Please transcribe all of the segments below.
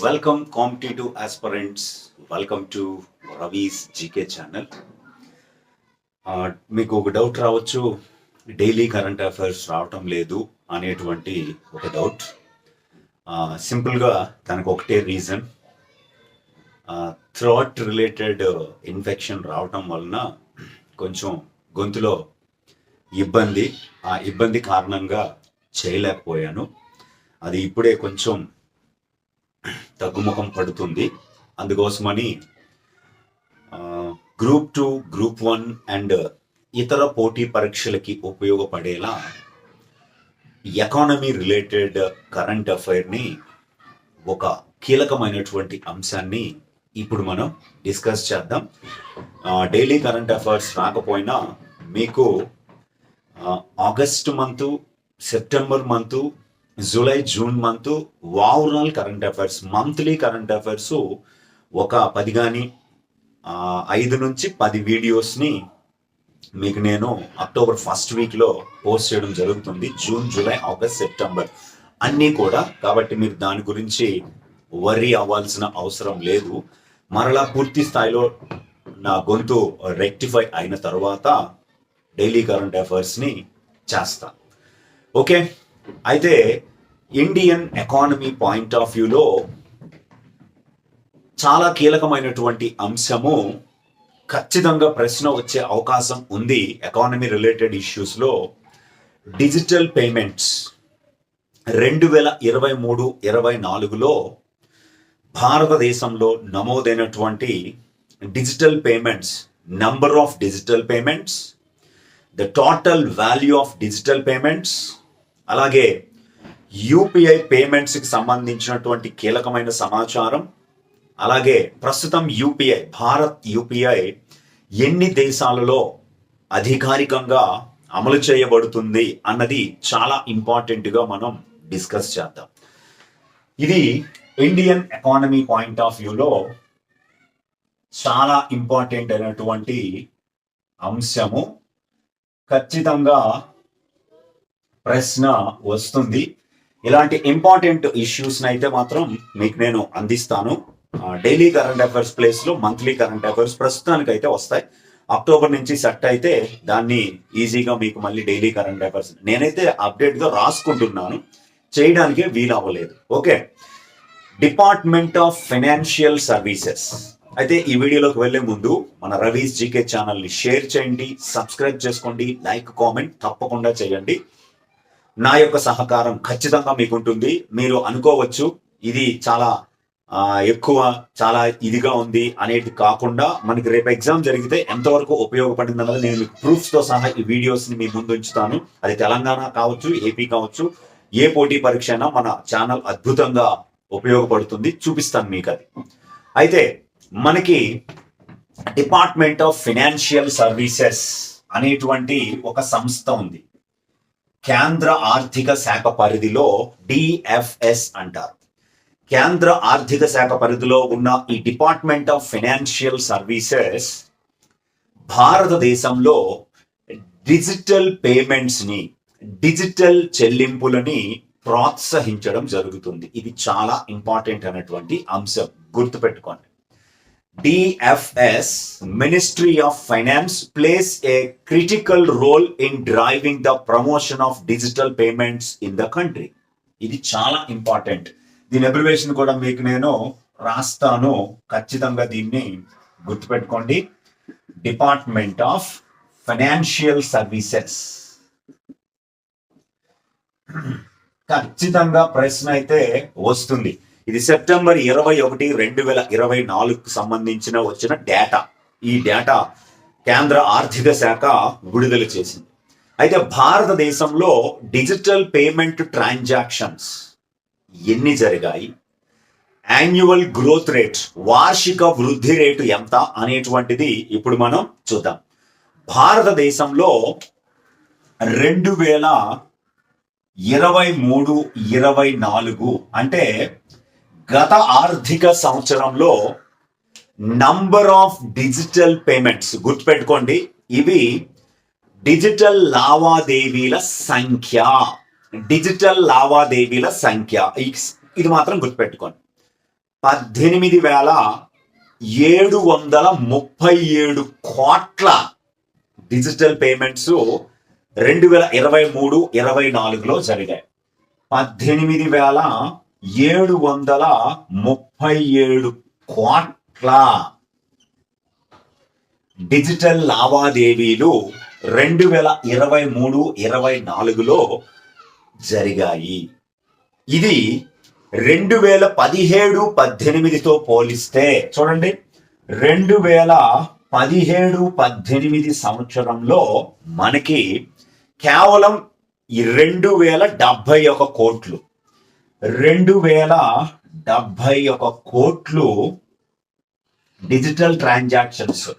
Welcome competitive aspirants welcome to Ravi's GK channel మీకు ఒక doubt రావచ్చు. డైలీ కరెంట్ అఫైర్స్ రావటం లేదు అనేటువంటి ఒక డౌట్ సింపుల్గా దానికి ఒకటే రీజన్ థ్రాట్ రిలేటెడ్ ఇన్ఫెక్షన్ రావటం వలన కొంచెం గొంతులో ఇబ్బంది. ఆ ఇబ్బంది కారణంగా చేయలేకపోయాను. అది ఇప్పుడే కొంచెం తగ్గుముఖం పడుతుంది. అందుకోసమని group two group one and ఇతర పోటీ పరీక్షలకి ఉపయోగపడేలా ఎకానమీ రిలేటెడ్ కరెంట్ అఫైర్ని ఒక కీలకమైనటువంటి అంశాన్ని ఇప్పుడు మనం డిస్కస్ చేద్దాం. డైలీ కరెంట్ అఫైర్స్ రాకపోయినా మీకు August month September month July June month overall current affairs monthly current affairs ఒక పది కానీ ఐదు నుంచి పది వీడియోస్ని మీకు నేను అక్టోబర్ ఫస్ట్ వీక్లో పోస్ట్ చేయడం జరుగుతుంది. జూన్ జూలై ఆగస్ట్ సెప్టెంబర్ అన్నీ కూడా. కాబట్టి మీరు దాని గురించి వర్రీ అవ్వాల్సిన అవసరం లేదు. మరలా పూర్తి స్థాయిలో నా గొంతు రెక్టిఫై అయిన తర్వాత డైలీ కరెంట్ అఫైర్స్ని చేస్తా. ఓకే? అయితే ఇండియన్ ఎకానమీ పాయింట్ ఆఫ్ వ్యూలో చాలా కీలకమైనటువంటి అంశము ఖచ్చితంగా ప్రశ్న వచ్చే అవకాశం ఉంది ఎకానమీ రిలేటెడ్ ఇష్యూస్లో డిజిటల్ పేమెంట్స్ రెండు వేల ఇరవై మూడు ఇరవై నాలుగులో భారతదేశంలో నమోదైనటువంటి digital payments number of digital payments the total value of digital payments అలాగే యూపీఐ పేమెంట్స్కి సంబంధించినటువంటి కీలకమైన సమాచారం అలాగే ప్రస్తుతం యూపీఐ భారత్ యూపీఐ ఎన్ని దేశాలలో అధికారికంగా అమలు చేయబడుతుంది అన్నది చాలా ఇంపార్టెంట్గా మనం డిస్కస్ చేద్దాం. ఇది ఇండియన్ ఎకానమీ పాయింట్ ఆఫ్ వ్యూలో చాలా ఇంపార్టెంట్ అయినటువంటి అంశము. ఖచ్చితంగా ప్రశ్న వస్తుంది. ఇలాంటి ఇంపార్టెంట్ ఇష్యూస్ని అయితే మాత్రం మీకు నేను అందిస్తాను. డైలీ కరెంట్ అఫైర్స్ ప్లేస్లో మంత్లీ కరెంట్ అఫైర్స్ ప్రస్తుతానికి అయితే వస్తాయి. అక్టోబర్ నుంచి సెట్ అయితే దాన్ని ఈజీగా మీకు మళ్ళీ డైలీ కరెంట్ అఫైర్స్ నేనైతే అప్డేట్గా రాసుకుంటున్నాను. చేయడానికి వీలు అవ్వలేదు okay department of financial services అయితే ఈ వీడియోలోకి వెళ్ళే ముందు మన రవీస్ జీకే ఛానల్ని షేర్ చేయండి సబ్స్క్రైబ్ చేసుకోండి లైక్ కామెంట్ తప్పకుండా చేయండి. నా యొక్క సహకారం ఖచ్చితంగా మీకు ఉంటుంది మీరు అనుకోవచ్చు ఇది చాలా ఎక్కువ చాలా ఇదిగా ఉంది అనేది కాకుండా మనకి రేపు ఎగ్జామ్ జరిగితే ఎంతవరకు ఉపయోగపడింది అన్నది నేను మీకు సహా ఈ వీడియోస్ని మీ ముందు ఉంచుతాను. అది తెలంగాణ కావచ్చు ఏపీ కావచ్చు ఏ పోటీ పరీక్ష అయినా మన ఛానల్ అద్భుతంగా ఉపయోగపడుతుంది. చూపిస్తాను మీకు అది. అయితే మనకి డిపార్ట్మెంట్ ఆఫ్ ఫినాన్షియల్ సర్వీసెస్ అనేటువంటి ఒక సంస్థ ఉంది. కేంద్ర ఆర్థిక శాఖ పరిధిలో డిఎఫ్ఎస్ అంటారు. కేంద్ర ఆర్థిక శాఖ పరిధిలో ఉన్న ఈ డిపార్ట్మెంట్ ఆఫ్ ఫైనాన్షియల్ సర్వీసెస్ భారతదేశంలో డిజిటల్ పేమెంట్స్ని డిజిటల్ చెల్లింపులని ప్రోత్సహించడం జరుగుతుంది. ఇది చాలా ఇంపార్టెంట్ అనేటువంటి అంశం గుర్తుపెట్టుకోండి. DFS ministry of finance plays a critical role in driving the promotion of digital payments in the country ఇది చాలా ఇంపార్టెంట్ దీని అబ్రివేషన్ కూడా మీకు నేను రాస్తాను. ఖచ్చితంగా దీన్ని గుర్తుపెట్టుకోండి. డిపార్ట్మెంట్ ఆఫ్ ఫైనాన్షియల్ సర్వీసెస్ ఖచ్చితంగా ప్రశ్న అయితే వస్తుంది. ఇది సెప్టెంబర్ ఇరవై ఒకటి రెండు వేల ఇరవై నాలుగుకు సంబంధించిన వచ్చిన డేటా ఈ డేటా కేంద్ర ఆర్థిక శాఖ విడుదల చేసింది. అయితే భారతదేశంలో డిజిటల్ పేమెంట్ ట్రాన్సాక్షన్స్ ఎన్ని జరిగాయి? యాన్యువల్ గ్రోత్ రేట్ వార్షిక వృద్ధి రేటు ఎంత అనేటువంటిది ఇప్పుడు మనం చూద్దాం. భారతదేశంలో రెండు వేల ఇరవై మూడు ఇరవై నాలుగు అంటే గత ఆర్థిక సంవత్సరంలో నంబర్ ఆఫ్ డిజిటల్ పేమెంట్స్ గుర్తుపెట్టుకోండి. ఇవి డిజిటల్ లావాదేవీల సంఖ్య. డిజిటల్ లావాదేవీల సంఖ్య. ఇది మాత్రం గుర్తుపెట్టుకోండి. పద్దెనిమిది వేల ఏడు వందల ముప్పై ఏడు కోట్ల డిజిటల్ పేమెంట్స్ రెండు వేల ఇరవై మూడు ఇరవై నాలుగులో జరిగాయి. పద్దెనిమిది వేల ఏడు వందల ముప్పై ఏడు కోట్ల డిజిటల్ లావాదేవీలు రెండు వేల ఇరవై మూడు ఇరవై నాలుగులో జరిగాయి. ఇది రెండు వేల పదిహేడు పద్దెనిమిదితో పోలిస్తే చూడండి రెండు వేల పదిహేడు పద్దెనిమిది సంవత్సరంలో మనకి కేవలం రెండు వేల డెబ్బై ఒక కోట్లు రెండు వేల డెబ్బై ఒక కోట్లు డిజిటల్ ట్రాన్సాక్షన్స్.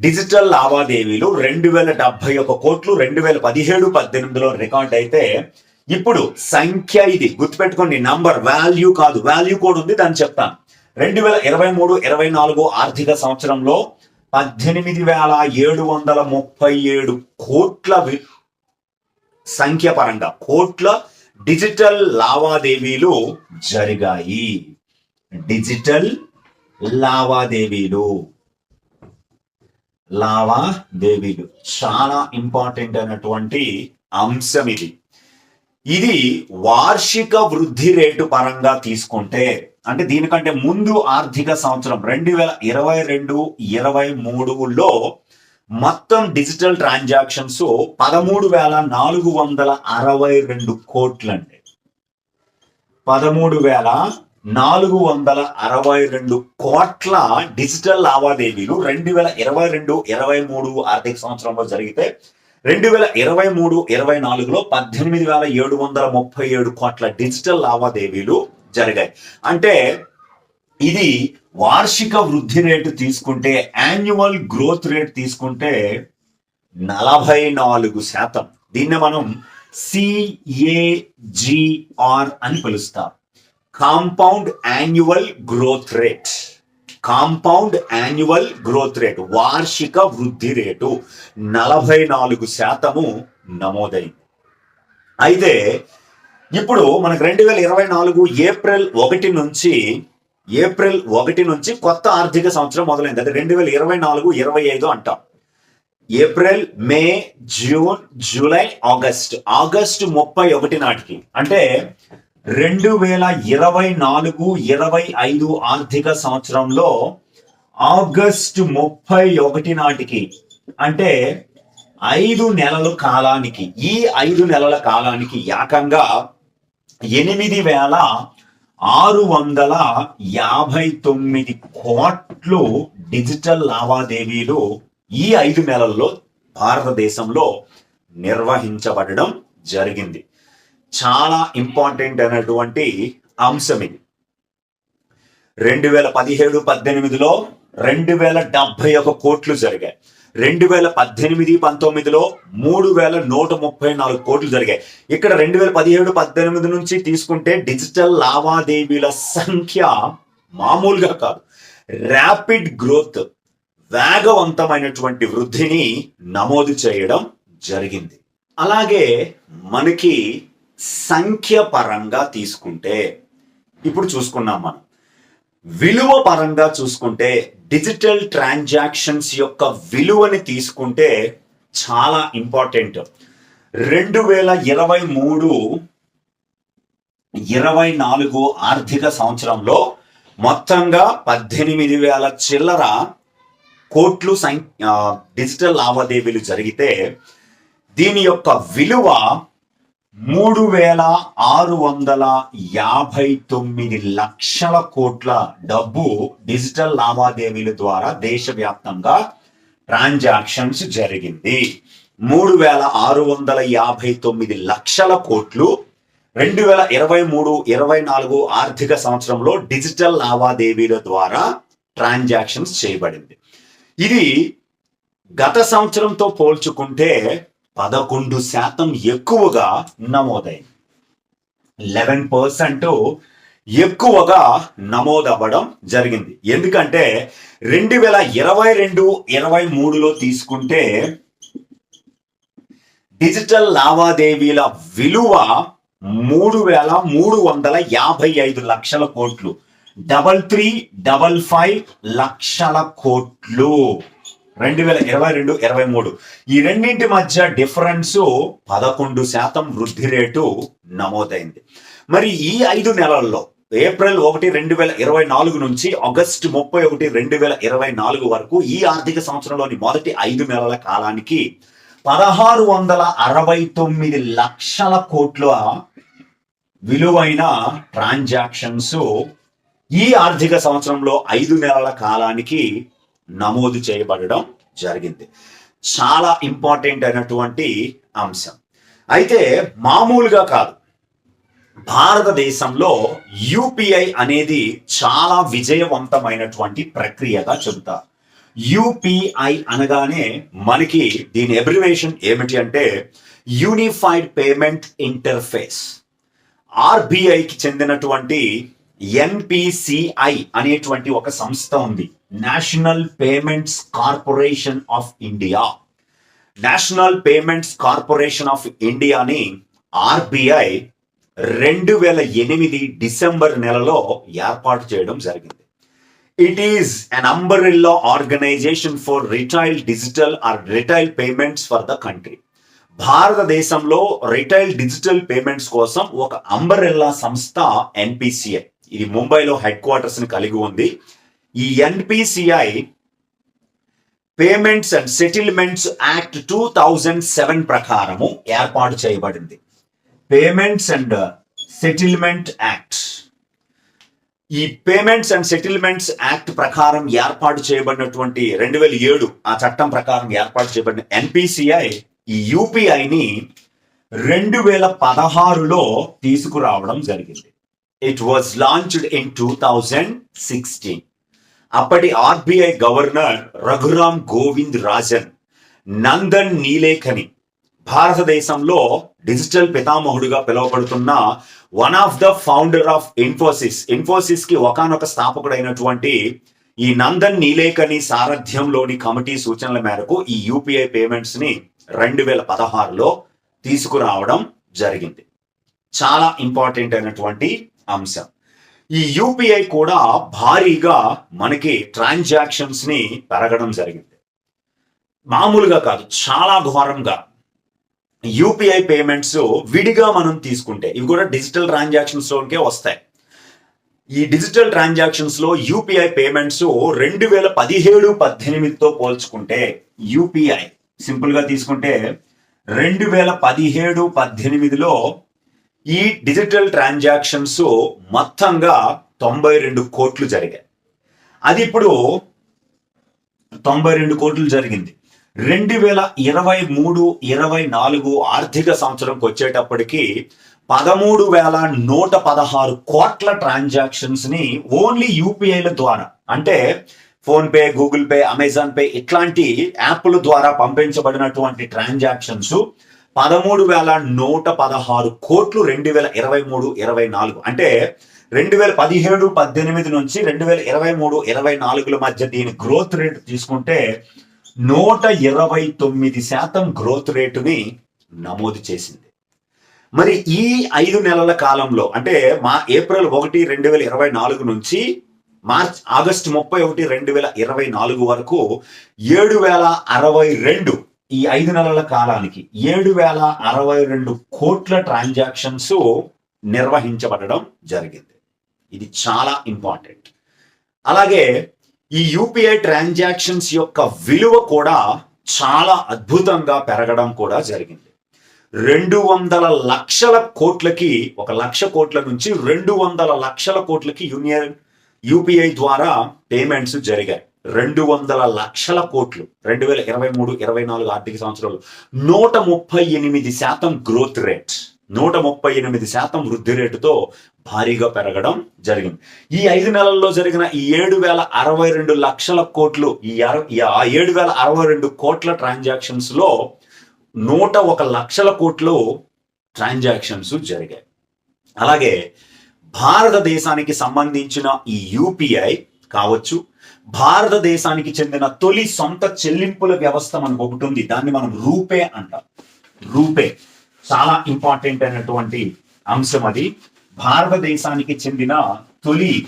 డిజిటల్ లావాదేవీలు రెండు వేల డెబ్బై ఒక కోట్లు రెండు వేల పదిహేడు పద్దెనిమిదిలో రికార్డ్ అయితే ఇప్పుడు సంఖ్య ఇది. గుర్తుపెట్టుకోండి నంబర్ వాల్యూ కాదు. వాల్యూ కూడా ఉంది దాన్ని చెప్తాను. రెండు వేల ఇరవై మూడు ఇరవై నాలుగు ఆర్థిక సంవత్సరంలో పద్దెనిమిది వేల ఏడు వందల ముప్పై ఏడు కోట్ల సంఖ్య పరంగా కోట్ల డిజిటల్ లావాదేవీలు జరిగాయి. డిజిటల్ లావాదేవీలు. లావాదేవీలు. చాలా ఇంపార్టెంట్ అయినటువంటి అంశం ఇది. ఇది వార్షిక వృద్ధి రేటు పరంగా తీసుకుంటే అంటే దీనికంటే ముందు ఆర్థిక సంవత్సరం రెండు వేల ఇరవై రెండు ఇరవై మూడులో మొత్తం డిజిటల్ ట్రాన్సాక్షన్స్ పదమూడు వేల నాలుగు వందల అరవై రెండు కోట్లండి. పదమూడు వేల నాలుగు వందల అరవై రెండు కోట్ల డిజిటల్ లావాదేవీలు రెండు వేల ఇరవై రెండు ఇరవై మూడు ఆర్థిక సంవత్సరంలో జరిగితే రెండు వేల ఇరవై మూడు ఇరవై నాలుగులో పద్దెనిమిది వేల ఏడు వందల ముప్పై ఏడు కోట్ల డిజిటల్ లావాదేవీలు జరిగాయి. అంటే ఇది వార్షిక వృద్ధి రేటు తీసుకుంటే యాన్యువల్ గ్రోత్ రేట్ తీసుకుంటే నలభై నాలుగు శాతం. దీన్ని మనం సిఏజిఆర్ అని పిలుస్తాం. Compound annual growth rate compound annual growth rate వార్షిక వృద్ధి రేటు నలభై నాలుగు శాతము నమోదైంది. అయితే ఇప్పుడు మనకు రెండు వేల ఇరవై నాలుగు ఏప్రిల్ ఒకటి నుంచి ఏప్రిల్ ఒకటి నుంచి కొత్త ఆర్థిక సంవత్సరం మొదలైంది. అది రెండు వేల ఇరవై నాలుగు ఇరవై ఐదు అంటాం. April May June July August. August ముప్పై ఒకటి నాటికి. అంటే రెండు వేల ఇరవై నాలుగు ఇరవై ఐదు ఆర్థిక సంవత్సరంలో ఆగస్టు ముప్పై ఒకటి నాటికి. అంటే ఐదు నెలల కాలానికి. ఈ ఐదు నెలల కాలానికి ఏకంగా ఎనిమిది వేల ఆరు వందల యాభై తొమ్మిది కోట్లు డిజిటల్ లావాదేవీలు ఈ ఐదు నెలల్లో భారతదేశంలో నిర్వహించబడడం జరిగింది. చాలా ఇంపార్టెంట్ అయినటువంటి అంశం ఇది. రెండు వేల పదిహేడు పద్దెనిమిదిలో రెండు వేల డెబ్బై ఒక కోట్లు జరిగాయి. రెండు వేల పద్దెనిమిది పంతొమ్మిదిలో మూడు వేల నూట ముప్పై నాలుగు కోట్లు జరిగాయి. ఇక్కడ రెండు వేల పదిహేడు పద్దెనిమిది నుంచి తీసుకుంటే డిజిటల్ లావాదేవీల సంఖ్య మామూలుగా కాదు. ర్యాపిడ్ గ్రోత్ వేగవంతమైనటువంటి వృద్ధిని నమోదు చేయడం జరిగింది. అలాగే మనకి సంఖ్య పరంగా తీసుకుంటే ఇప్పుడు చూసుకున్నాం మనం. విలువ పరంగా చూసుకుంటే డిజిటల్ ట్రాన్సాక్షన్స్ యొక్క విలువని తీసుకుంటే చాలా ఇంపార్టెంట్. రెండు వేల ఇరవై మూడు ఇరవై నాలుగు ఆర్థిక సంవత్సరంలో మొత్తంగా పద్దెనిమిది వేల చిల్లర కోట్లు డిజిటల్ లావాదేవీలు జరిగితే దీని యొక్క విలువ మూడు వేల ఆరు వందల యాభై తొమ్మిది లక్షల కోట్ల డబ్బు డిజిటల్ లావాదేవీల ద్వారా దేశవ్యాప్తంగా ట్రాన్సాక్షన్స్ జరిగింది. మూడు వేల ఆరు వందల యాభై తొమ్మిది లక్షల కోట్లు రెండు వేల ఇరవై మూడు ఇరవై నాలుగు ఆర్థిక సంవత్సరంలో డిజిటల్ లావాదేవీల ద్వారా ట్రాన్సాక్షన్స్ చేయబడింది. ఇది గత సంవత్సరంతో పోల్చుకుంటే పదకొండు శాతం ఎక్కువగా నమోదైంది. లెవెన్ పర్సెంట్ ఎక్కువగా నమోదవ్వడం జరిగింది. ఎందుకంటే రెండు వేల ఇరవై రెండు ఇరవై మూడులో తీసుకుంటే డిజిటల్ లావాదేవీల విలువ మూడు వేల మూడు వందల యాభై ఐదు లక్షల కోట్లు. డబల్ త్రీ డబల్ ఫైవ్ లక్షల కోట్లు. రెండు వేల ఇరవై రెండు ఇరవై మూడు. ఈ రెండింటి మధ్య డిఫరెన్స్ పదకొండు శాతం వృద్ధి రేటు నమోదైంది. మరి ఈ ఐదు నెలల్లో ఏప్రిల్ ఒకటి రెండు వేల ఇరవై నాలుగు నుంచి ఆగస్టు ముప్పై ఒకటి రెండు వేల ఇరవై నాలుగు వరకు ఈ ఆర్థిక సంవత్సరంలోని మొదటి ఐదు నెలల కాలానికి పదహారు వందల అరవై తొమ్మిది లక్షల కోట్ల విలువైన ట్రాన్సాక్షన్స్ ఈ ఆర్థిక సంవత్సరంలో ఐదు నెలల కాలానికి నమోదు చేయబడడం జరిగింది. చాలా ఇంపార్టెంట్ అయినటువంటి అంశం. అయితే మామూలుగా కాదు. భారతదేశంలో యూపీఐ అనేది చాలా విజయవంతమైనటువంటి ప్రక్రియగా చెబుతారు యూపీఐ అనగానే మనకి దీని అబ్రివేషన్ ఏమిటి అంటే యూనిఫైడ్ పేమెంట్ ఇంటర్ఫేస్ ఆర్బీఐకి చెందినటువంటి ఎన్పిసిఐ అనేటువంటి ఒక సంస్థ ఉంది. National payments corporation of India national payments corporation of ఇండియాని ఆర్బీఐ రెండు వేల ఎనిమిది డిసెంబర్ నెలలో ఏర్పాటు చేయడం జరిగింది. It is an umbrella organisation for retail digital or retail payments for the country భారతదేశంలో రిటైల్ డిజిటల్ పేమెంట్స్ కోసం ఒక అంబరిల్లా సంస్థ ఎన్పిసిఐ ఇది ముంబైలో హెడ్ క్వార్టర్స్ని కలిగి ఉంది. ఈ NPCI payments and settlements act two thousand seven ప్రకారము ఏర్పాటు చేయబడింది. Payments and settlement act. ఈ పేమెంట్స్ అండ్ సెటిల్మెంట్స్ యాక్ట్ ప్రకారం ఏర్పాటు చేయబడినటువంటి రెండు వేల ఏడు ఆ చట్టం ప్రకారం ఏర్పాటు చేయబడిన ఎన్పిసిఐ ఈ యూపీఐని రెండు వేల పదహారులో తీసుకురావడం జరిగింది. It was launched in two thousand sixteen అప్పటి ఆర్బిఐ గవర్నర్ రఘురామ్ గోవింద్ రాజన్ నందన్ నీలేఖని భారతదేశంలో డిజిటల్ పితామహుడుగా పిలువబడుతున్న one of the founder of Infosys. ఇన్ఫోసిస్కి ఒకనొక స్థాపకుడైనటువంటి ఈ నందన్ నీలేకని సారథ్యంలోని కమిటీ సూచనల మేరకు ఈ యూపీఐ పేమెంట్స్ని రెండు వేల పదహారులో తీసుకురావడం జరిగింది. చాలా ఇంపార్టెంట్ అయినటువంటి అంశం. ఈ యూపీఐ కూడా భారీగా మనకి ట్రాన్సాక్షన్స్ని పెరగడం జరిగింది. మామూలుగా కాదు చాలా ఘోరంగా. యూపీఐ పేమెంట్స్ విడిగా మనం తీసుకుంటే ఇవి కూడా డిజిటల్ ట్రాన్సాక్షన్స్ లోకే వస్తాయి. ఈ డిజిటల్ ట్రాన్సాక్షన్స్లో యూపీఐ పేమెంట్స్ రెండు వేల పదిహేడు పద్దెనిమిదితో పోల్చుకుంటే యూపీఐ సింపుల్గా తీసుకుంటే రెండు వేల పదిహేడు పద్దెనిమిదిలో ఈ డిజిటల్ ట్రాన్సాక్షన్స్ మొత్తంగా తొంభై రెండు కోట్లు జరిగాయి. అది ఇప్పుడు తొంభై రెండు కోట్లు జరిగింది. రెండు వేల ఇరవై మూడు ఇరవై నాలుగు ఆర్థిక సంవత్సరంకి వచ్చేటప్పటికి పదమూడు వేల నూట పదహారు కోట్ల ట్రాన్సాక్షన్స్ని ఓన్లీ యూపీఐల ద్వారా అంటే PhonePe Google Pay Amazon Pay ఇట్లాంటి యాప్ల ద్వారా పంపించబడినటువంటి ట్రాన్సాక్షన్స్ పదమూడు వేల నూట పదహారు కోట్లు రెండు వేల ఇరవై మూడు ఇరవై నాలుగు. అంటే రెండు వేల పదిహేడు పద్దెనిమిది నుంచి రెండు వేల ఇరవై మూడు ఇరవై నాలుగుల మధ్య దీని గ్రోత్ రేట్ తీసుకుంటే నూట ఇరవై తొమ్మిది శాతం గ్రోత్ రేటుని నమోదు చేసింది. మరి ఈ ఐదు నెలల కాలంలో అంటే మా ఏప్రిల్ ఒకటి రెండు వేల ఇరవై నాలుగు నుంచి మార్చ్ ఆగస్టు ముప్పై ఒకటి రెండు వేల ఇరవై నాలుగు వరకు ఏడు వేల అరవై రెండు ఈ ఐదు నెలల కాలానికి ఏడు వేల అరవై రెండు కోట్ల ట్రాన్సాక్షన్స్ నిర్వహించబడడం జరిగింది. ఇది చాలా ఇంపార్టెంట్. అలాగే ఈ యూపీఐ ట్రాన్సాక్షన్స్ యొక్క విలువ కూడా చాలా అద్భుతంగా పెరగడం కూడా జరిగింది. రెండు వందల లక్షల కోట్లకి ఒక లక్ష కోట్ల నుంచి రెండు వందల లక్షల కోట్లకి యూనియన్ యూపీఐ ద్వారా పేమెంట్స్ జరిగాయి. రెండు వందల లక్షల కోట్లు. రెండు వేల ఇరవై మూడు ఇరవై నాలుగు ఆర్థిక సంవత్సరాలు. నూట ముప్పై ఎనిమిది శాతం గ్రోత్ రేట్ నూట ముప్పై ఎనిమిది శాతం వృద్ధి రేటుతో భారీగా పెరగడం జరిగింది. ఈ ఐదు నెలల్లో జరిగిన ఈ ఏడు వేల అరవై రెండు లక్షల కోట్లు ఈ అర- ఈ ఆ ఏడు వేల అరవై రెండు కోట్ల ట్రాన్సాక్షన్స్లో నూట ఒక లక్షల కోట్లు ట్రాన్సాక్షన్స్ జరిగాయి. అలాగే భారతదేశానికి సంబంధించిన ఈ యూపీఐ కావచ్చు భారతదేశానికి చెందిన తొలి సొంత చెల్లింపుల వ్యవస్థ మనకు ఒకటి ఉంది. దాన్ని మనం రూపే అంటాం. రూపే. చాలా ఇంపార్టెంట్ అయినటువంటి అంశం అది. భారతదేశానికి చెందిన తొలి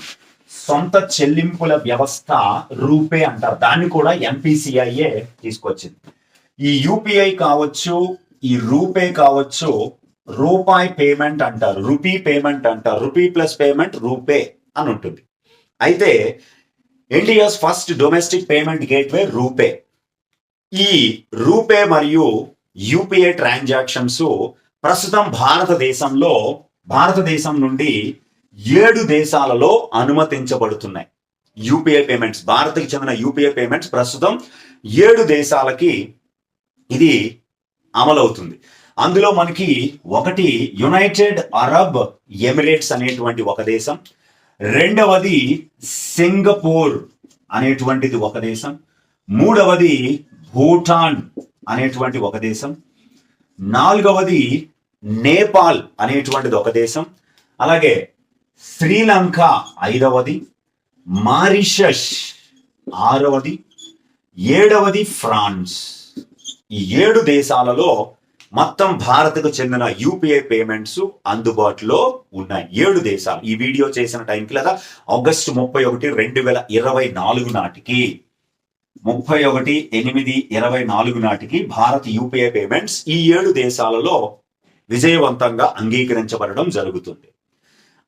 సొంత చెల్లింపుల వ్యవస్థ రూపే అంటారు. దాన్ని కూడా ఎంపీసీఐఏ తీసుకొచ్చింది. ఈ యూపీఐ కావచ్చు ఈ రూపే కావచ్చు రూపాయి పేమెంట్ అంటారు. రూపీ పేమెంట్ అంటారు. రూపీ ప్లస్ పేమెంట్ రూపే అని ఉంటుంది. అయితే India's first domestic payment gateway RuPay. ఈ రూపే మరియు యూపీఐ ట్రాన్సాక్షన్స్ ప్రస్తుతం భారతదేశంలో భారతదేశం నుండి ఏడు దేశాలలో అనుమతించబడుతున్నాయి. యూపీఐ పేమెంట్స్ భారత్కి చెందిన యూపీఐ పేమెంట్స్ ప్రస్తుతం ఏడు దేశాలకి ఇది అమలవుతుంది. అందులో మనకి ఒకటి యునైటెడ్ అరబ్ ఎమిరేట్స్ అనేటువంటి ఒక దేశం రెండవది సింగపూర్ అనేటువంటిది ఒక దేశం. మూడవది భూటాన్ అనేటువంటి ఒక దేశం. నాలుగవది నేపాల్ అనేటువంటిది ఒక దేశం. అలాగే శ్రీలంక ఐదవది మారిషస్ ఆరవది ఏడవది ఫ్రాన్స్. ఈ ఏడు దేశాలలో మొత్తం భారత్కు చెందిన యూపీఐ పేమెంట్స్ అందుబాటులో ఉన్నాయి. ఏడు దేశాలు. ఈ వీడియో చేసిన టైంకి లేదా ఆగస్టు ముప్పై ఒకటి రెండు వేల ఇరవై నాలుగు నాటికి. ముప్పై ఒకటి ఎనిమిది ఇరవై నాలుగు నాటికి భారత్ యూపీఐ పేమెంట్స్ ఈ ఏడు దేశాలలో విజయవంతంగా అంగీకరించబడడం జరుగుతుంది.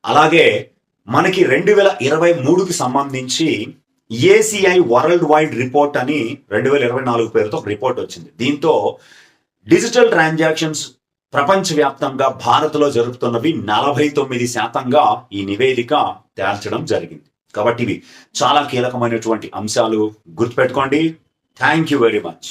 అలాగే మనకి రెండు వేల ఇరవై మూడుకి సంబంధించి ఏసీఐ వరల్డ్ వైడ్ రిపోర్ట్ అని రెండు వేల ఇరవై నాలుగు పేరుతో ఒక రిపోర్ట్ వచ్చింది. దీంతో డిజిటల్ ట్రాన్సాక్షన్స్ ప్రపంచవ్యాప్తంగా భారత్లో జరుగుతున్నవి నలభై తొమ్మిది శాతంగా ఈ నివేదిక తేల్చడం జరిగింది. కాబట్టి ఇవి చాలా కీలకమైనటువంటి అంశాలు గుర్తుపెట్టుకోండి. Thank you very much